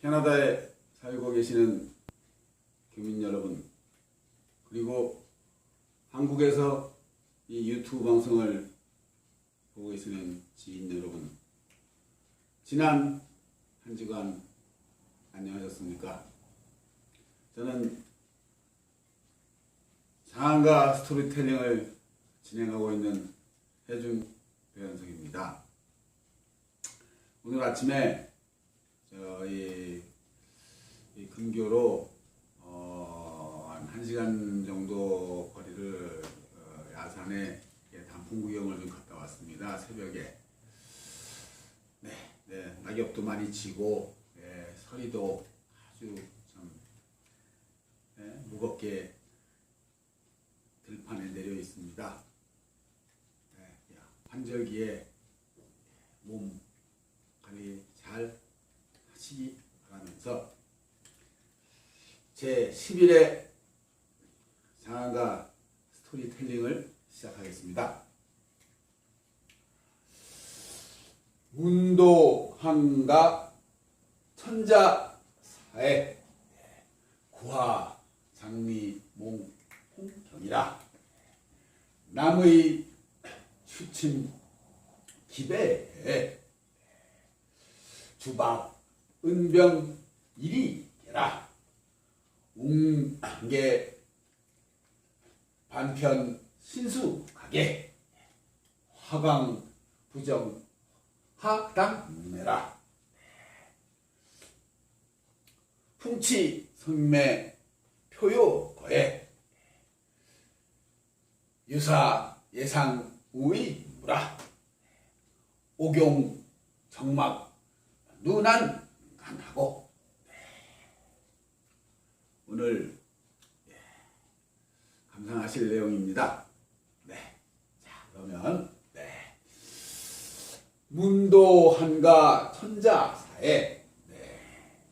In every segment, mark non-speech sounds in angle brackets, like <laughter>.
캐나다에 살고 계시는 교민 여러분, 그리고 한국에서 이 유튜브 방송을 보고 계시는 지인 여러분, 지난 한 주간 안녕하셨습니까? 저는 상한가 스토리텔링을 진행하고 있는 해준 배현석입니다. 오늘 아침에 저희 이 근교로 어, 한 1시간 정도 거리를 어, 야산에 예, 단풍 구경을 좀 갔다 왔습니다. 새벽에. 네, 네, 낙엽도 많이 지고 예, 서리도 아주 참 예, 무겁게 들판에 내려 있습니다. 네, 야, 환절기에 몸 관리 잘하 시기 바라면서 제 10일의 상한가 스토리텔링을 시작하겠습니다. 문도한가 천자사의 구하 장미 몽 홍경이라 남의 추침 기배에 주박 은병 이리게라. 웅계 반편 신수하게. 화강 부정 하당 내라. 풍치 성매 표요 거에. 유사 예상 우의 무라. 옥용 정막 누난 간하고 오늘 예, 감상하실 내용입니다. 네. 자, 그러면 네. 문도 한가 천자사에 네.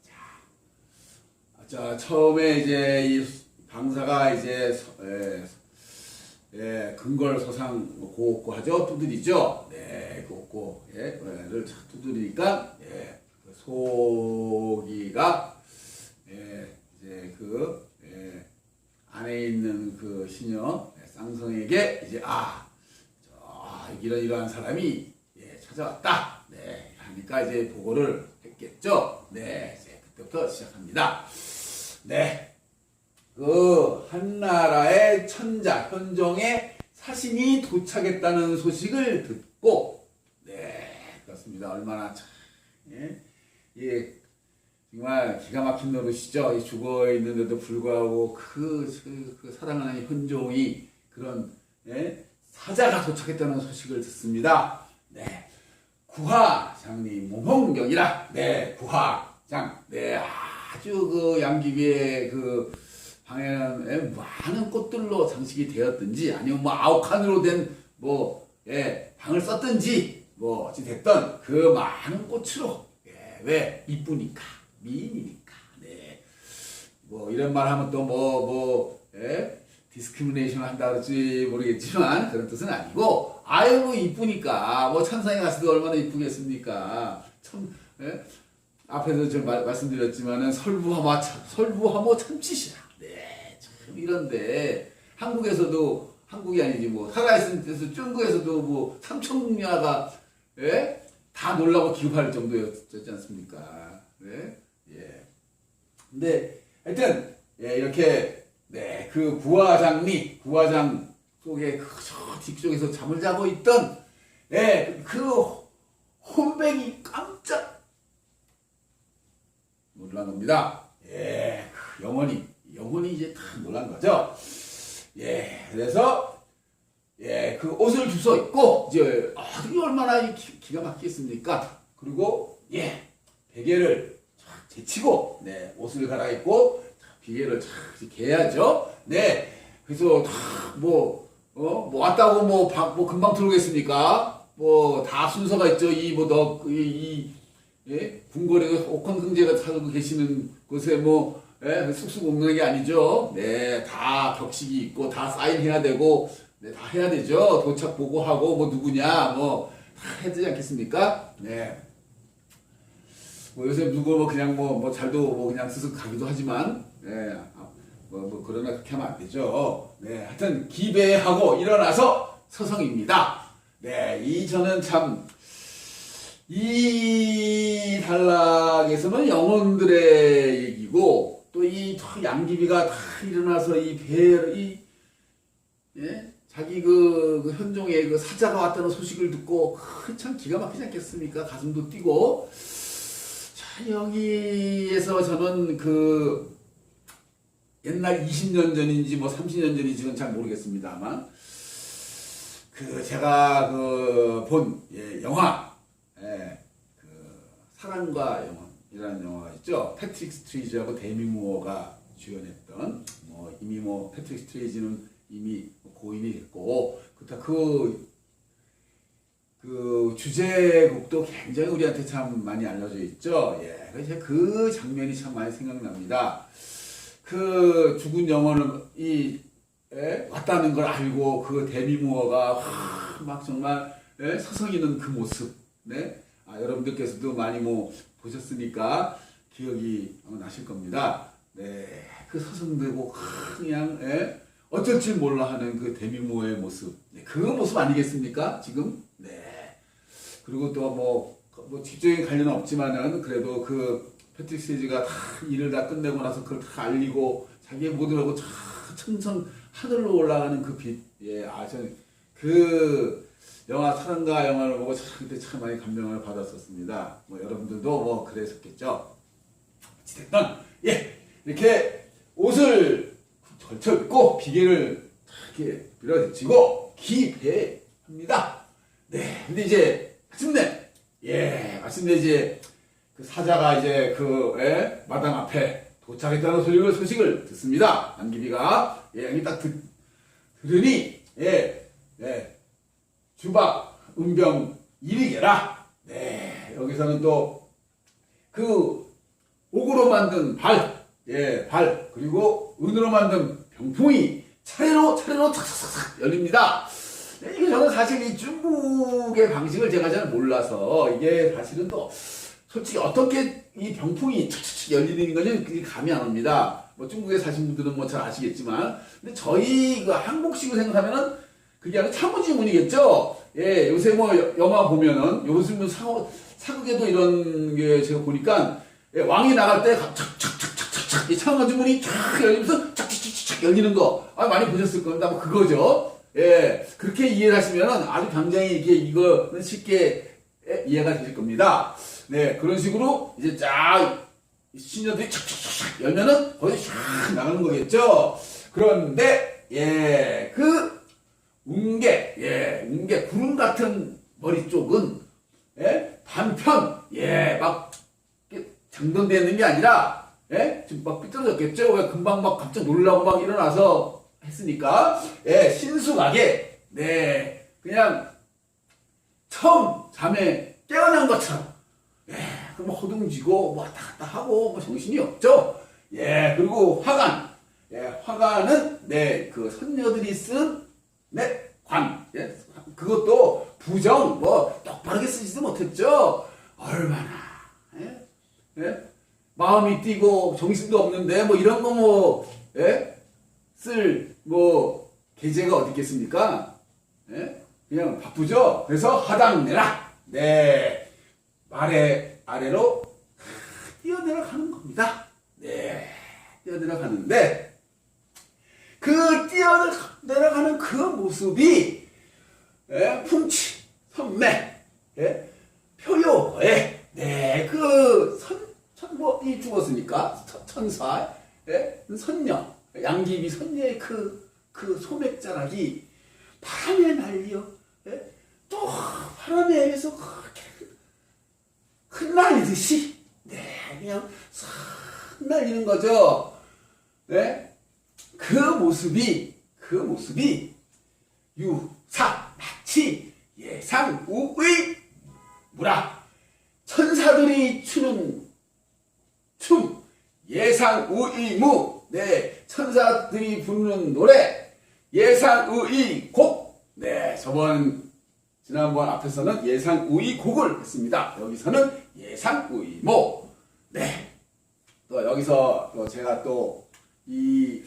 자, 자 처음에 이제 이 방사가 이제 서- 에, 예, 근걸소상 고옥고 하죠. 두드리죠. 네, 고옥고 예,를 착 두드리니까 예, 그 소기가 예, 이제 그 예, 안에 있는 그 신녀 예, 쌍성에게 이제 아, 저, 이런 이러한 사람이 예, 찾아왔다. 네, 하니까 이제 보고를 했겠죠. 네, 이제 그때부터 시작합니다. 네. 그 한나라의 천자 현종의 사신이 도착했다는 소식을 듣고 네 그렇습니다 얼마나 참 예, 예 정말 기가 막힌 노릇이죠. 이 죽어 있는데도 불구하고 그, 그, 그 사랑하는 현종이 그런 예, 사자가 도착했다는 소식을 듣습니다. 네. 구하장님 모홍경이라. 네 구하장. 네 아주 그 양귀비의 그 방에는 예, 많은 꽃들로 장식이 되었든지 아니면 뭐 아홉 칸으로 된뭐 예, 방을 썼든지 뭐 어찌 됐던 그 많은 꽃으로 예, 왜 이쁘니까 미인이니까 네. 뭐 이런 말 하면 또 뭐뭐 예? 디스크리미네이션 한다 그럴지 모르겠지만 그런 뜻은 아니고 뭐 이쁘니까 뭐 천상에 갔어도 얼마나 이쁘겠습니까 참 예? 앞에서 좀 말, 말씀드렸지만은 설부하모 참 설부하모 참치시라 네 참 이런데 한국에서도 한국이 아니지 뭐 살아있는 데서 중국에서도 뭐 삼천궁녀가 예? 다 놀라고 기겁할 정도였지 않습니까? 네? 예. 근데 하여튼 예, 이렇게 네, 그 부화장리 부화장 속에 그저 뒤쪽에서 잠을 자고 있던 예, 그 혼백이 깜짝 놀란 겁니다. 예, 그 영혼이 영혼이 이제 다 놀란 거죠. 예, 그래서 예, 그 옷을 주워 입고 이제 아, 이게 얼마나 이 기, 기가 막히겠습니까? 그리고 예, 베개를 쫙 제치고 네, 옷을 갈아입고 비계를 쫙 이렇게 해야죠. 네, 그래서 다뭐 어, 뭐 왔다고 뭐, 바- 뭐 금방 들어오겠습니까? 뭐 다 순서가 있죠. 이 뭐너이 이, 예? 궁궐에 옥황경제가 살고 계시는 곳에 뭐 예? 쑥쑥 먹는 게 아니죠. 네, 다 격식이 있고 다 사인해야 되고 네, 다 해야 되죠. 도착 보고하고 뭐 누구냐 뭐 다 해야 되지 않겠습니까? 네. 뭐 요새 누구 뭐 그냥 뭐, 뭐 잘도 뭐 그냥 스스 가기도 하지만, 예, 아, 뭐, 뭐 그러나 그렇게 하면 안 되죠. 네, 하여튼 기배하고 일어나서 서성입니다. 네, 이 저는 참, 이 단락에서는 영혼들의 얘기고, 또 이 양귀비가 다 일어나서 이 배, 이, 예? 자기 그, 그 현종의 그 사자가 왔다는 소식을 듣고, 그참 기가 막히지 않겠습니까? 가슴도 뛰고. 자, 여기에서 저는 그, 옛날 20년 전인지 뭐 30년 전인지는 잘 모르겠습니다만, 그 제가 그본 예, 영화 예, 그 사랑과 영혼이라는 영화가 있죠. 패트릭 스트레이지하고 데미 무어가 주연했던 뭐 이미 뭐 패트릭 스트레이지는 이미 고인이 됐고 그렇다 그, 그 주제곡도 굉장히 우리한테 참 많이 알려져 있죠. 예, 그래서 그 장면이 참 많이 생각납니다. 그 죽은 영혼을 이 예? 왔다는 걸 알고 그 데미모어가 막 정말 예? 서성이는 그 모습, 네? 아, 여러분들께서도 많이 뭐 보셨으니까 기억이 나실 겁니다. 네, 그 서성되고 그냥 예? 어쩔 줄 몰라 하는 그 데미모어의 모습, 네, 그 모습 아니겠습니까? 지금, 네. 그리고 또 뭐 뭐 직접적인 관련은 없지만은 그래도 그 패트릭 스테이지가 다 일을 다 끝내고 나서 그걸 다 알리고 자기의 다 천천 하늘로 올라가는 그 빛, 예, 아, 저는 그 영화 사랑과 영화를 보고 참 그때 참 많이 감명을 받았었습니다. 뭐 여러분들도 뭐 그랬었겠죠. 어찌됐든 예, 이렇게 옷을 걸쳐 입고 비계를 이렇게 밀어붙이고 기배합니다. 네, 근데 이제 마침내 예, 마침내 이제 그 사자가 이제 그 예, 마당 앞에 도착했다는 소식을, 소식을 듣습니다. 안기비가 예, 여기 딱 듣, 들으니 예, 예, 주박 은병 이리게라. 네, 여기서는 또 그 옥으로 만든 발, 예, 발 그리고 은으로 만든 병풍이 차례로 차례로 착착착 열립니다. 네, 이게 저는 사실 이 중국의 방식을 제가 잘 몰라서 이게 사실은 또 솔직히 어떻게 이 병풍이 촥촥 열리는 건지 감이 안 옵니다. 뭐 중국에 사신 분들은 뭐 잘 아시겠지만, 근데 저희 그 한국식으로 생각하면은 그게 아니라 차무지 문이겠죠. 예, 요새 뭐 여- 영화 보면은 요즘 뭐 사고 사극에도 이런 게 제가 보니까 예, 왕이 나갈 때 착착착착착 이 차무지 문이 쫙 열리면서 착착 착착 열리는 거, 아 많이 보셨을 겁니다. 뭐 그거죠. 예, 그렇게 이해를 하시면은 아주 굉장히 이게 이거는 쉽게 예, 이해가 되실 겁니다. 네, 그런 식으로 이제 쫙 신녀들이 착착착착 열면은 거기 쫙 나가는 거겠죠. 그런데 예, 그 웅계, 예, 웅계 구름 같은 머리 쪽은 예, 반편, 예, 막 장동되어 있는 게 아니라 예, 지금 막 삐뚤어졌겠죠. 왜 금방 막 갑자기 놀라고 막 일어나서 했으니까 예, 신수하게 네, 그냥 처음 잠에 깨어난 것처럼 예, 그럼 허둥지고 뭐 왔다 갔다 하고 뭐 정신이 없죠. 예, 그리고 화관. 예, 화관은 네, 그 선녀들이 쓴 네, 관. 예, 그것도 부정 뭐 똑바르게 쓰지도 못했죠. 얼마나 예? 예? 마음이 뛰고 정신도 없는데 뭐 이런 거뭐 예? 쓸뭐 계제가 어디 있겠습니까? 예? 그냥 바쁘죠. 그래서 하당 내라. 네. 아래 아래로 <laughs> 뛰어내려가는 겁니다. 네, 뛰어내려가는데 그 뛰어내려가는 그 모습이 예, 풍치, 선매, 예, 표요에 네, 그 선 천뭐이 죽었으니까 천- 천사, 예, 선녀, 양귀비 선녀의 그 그 소맥자락이 바람에 날려, 예, 또 바람에 의해서 그렇게 흩날리듯이 네 그냥 싹 날리는 거죠. 네? 그 모습이 그 모습이 유사 마치 예상 우의 무라 천사들이 추는 춤 예상 우의무 네 천사들이 부르는 노래 예상 우의 곡 네 저번 지난번 앞에서는 예상 우의 곡을 했습니다. 여기서는 예상 우의모 네. 또 여기서 또 제가 또 이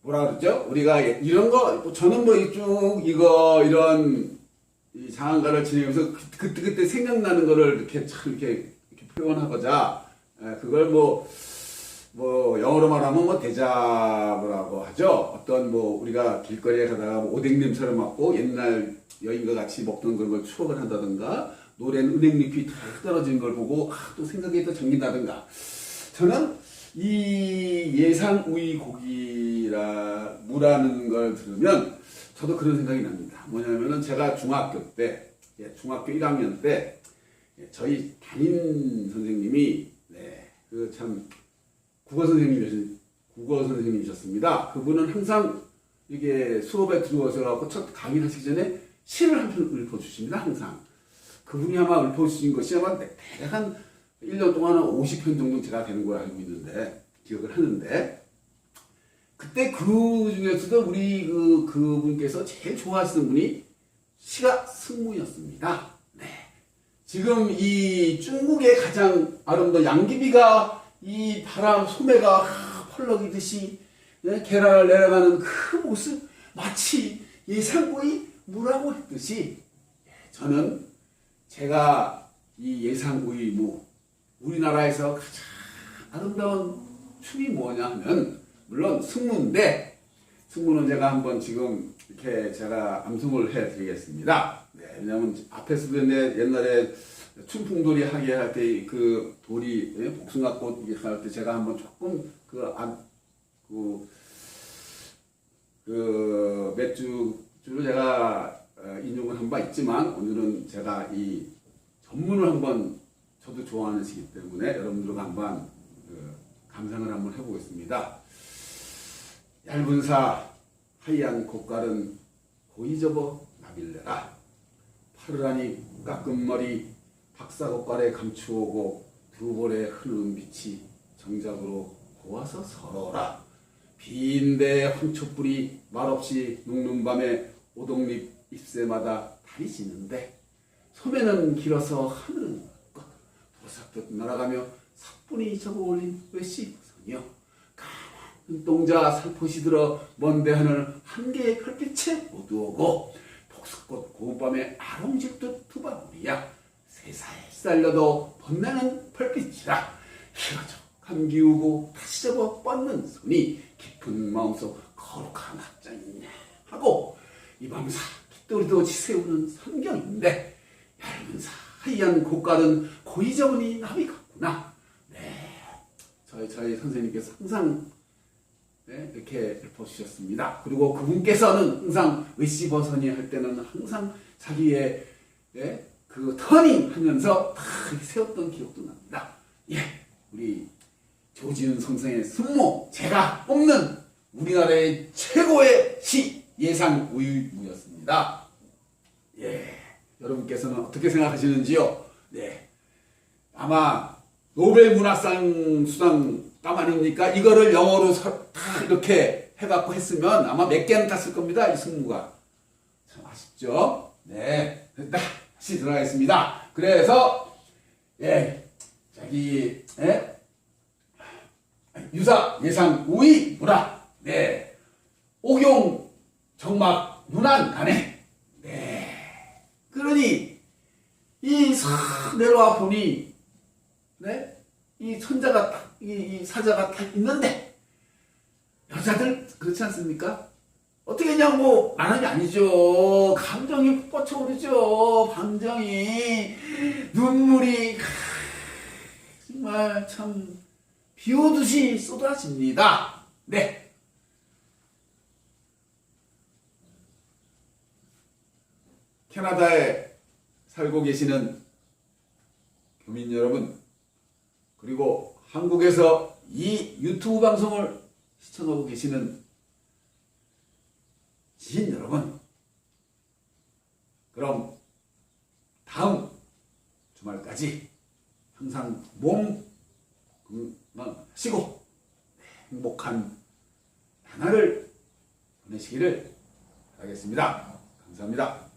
뭐라 그러죠? 우리가 이런 거 저는 뭐쭉 이거 이런 이 장안가를 지내면서 그- 그때 그때 생각나는 거를 이렇게 참 이렇게 표현하고자 에, 그걸 뭐 뭐 영어로 말하면 뭐 대자보라고 하죠. 어떤 뭐 우리가 길거리에 가다가 뭐 오뎅 냄새를 맡고 옛날 여인과 같이 먹던 그런 걸 추억을 한다든가 노래는 은행잎이 다 떨어지는 걸 보고 아, 또 생각이 또 잠긴다든가 저는 이 예상 우이 고기라 무라는 걸 들으면 저도 그런 생각이 납니다. 뭐냐면은 제가 중학교 때 예, 중학교 1학년 때 예, 저희 담임 선생님이 네, 그 참 국어 선생님이셨 국어 선생님이셨습니다. 그분은 항상 이게 수업에 들어와서 갖고 첫 강의를 하시기 전에 시를 한 편 읊어 주십니다. 항상 그분이 아마 읊어 주신 것이 아마 대략 한 1년 동안 한 50편 정도 제가 되는 걸 알고 있는데 기억을 하는데 그때 그 중에서도 우리 그 그분께서 제일 좋아하시는 분이 시가 승무였습니다. 네. 지금 이 중국의 가장 아름다운 양귀비가 이 바람 소매가 펄럭이듯이 예, 계란을 내려가는 그 모습 마치 예상고의 무라고 했듯이 예, 저는 제가 이 예상고의 무 우리나라에서 가장 아름다운 춤이 뭐냐 하면 물론 승무인데 승무는 제가 한번 지금 이렇게 제가 암송을 해드리겠습니다. 네, 왜냐하면 앞에서도 옛날- 옛날에 춘풍돌이 하게 할 때 그 돌이 예, 복숭아꽃 할 때 제가 한번 조금 그 안 그 그 맥주 주로 제가 어, 인용을 한 바 있지만 오늘은 제가 이 전문을 한번 저도 좋아하는 시기 때문에 여러분들과 한번 그 감상을 한번 해보겠습니다. 얇은 사 하얀 콧갈은 고이 접어 나빌래라. 파르라니 깎은 머리 박사꽃갈에 감추오고 두 볼의 흐르는 빛이 정작으로 고와서 서러라. 빈대 황초불이 말없이 녹는 밤에 오동잎 잎새마다 달이 지는데 소매는 길어서 하늘은 꺾 도삭듯 날아가며 사뿐히 접어올린 외시성이여 눈동자 살포시 들어 먼데 하늘 한 개의 별빛에 어두우고 복숭꽃 고운 밤에 아롱질듯 두 방울이야. 세상에 쌀려도 번나는 별빛이라. 희어져 감기우고 다시 접어 뻗는 손이 깊은 마음속 거룩한 합장이냐 하고 이 밤사 깃돌이도 지새우는 성경인데 얇은 사 하얀 고깔은 고이 저으니 나비 같구나. 네 저희 저희 선생님께서 항상 네, 이렇게 읊어주셨습니다. 그리고 그분께서는 항상 의시버선이 할 때는 항상 자기의 네, 그 터닝 하면서 다 세웠던 기억도 납니다. 예, 우리 조지훈 선생의 승모 제가 뽑는 우리나라의 최고의 시 예상 우유무였습니다. 예, 여러분께서는 어떻게 생각하시는지요? 네, 아마 노벨 문학상 수상감 아닙니까? 이거를 영어로 서- 다 이렇게 해갖고 했으면 아마 몇 개는 땄을 겁니다. 이 승무가. 참 아쉽죠? 네. 다시 들어가겠습니다. 그래서, 예, 자기, 예, 유사, 예상, 우의, 문화. 네. 옥용, 정막, 문안, 간에. 네. 그러니, 이싹 내려와 보니, 네? 이 천자가 딱, 이, 이 사자가 딱 있는데, 여자들 그렇지 않습니까? 어떻게 했냐고 말하는 게 아니죠. 감정이 뻗쳐 오르죠. 감정이. 눈물이, 크, 정말 참, 비 오듯이 쏟아집니다. 네. 캐나다에 살고 계시는 교민 여러분, 그리고 한국에서 이 유튜브 방송을 시청하고 계시는 지인 여러분, 그럼 다음 주말까지 항상 몸 건강하시고 행복한 하나를 보내시기를 바라겠습니다. 감사합니다.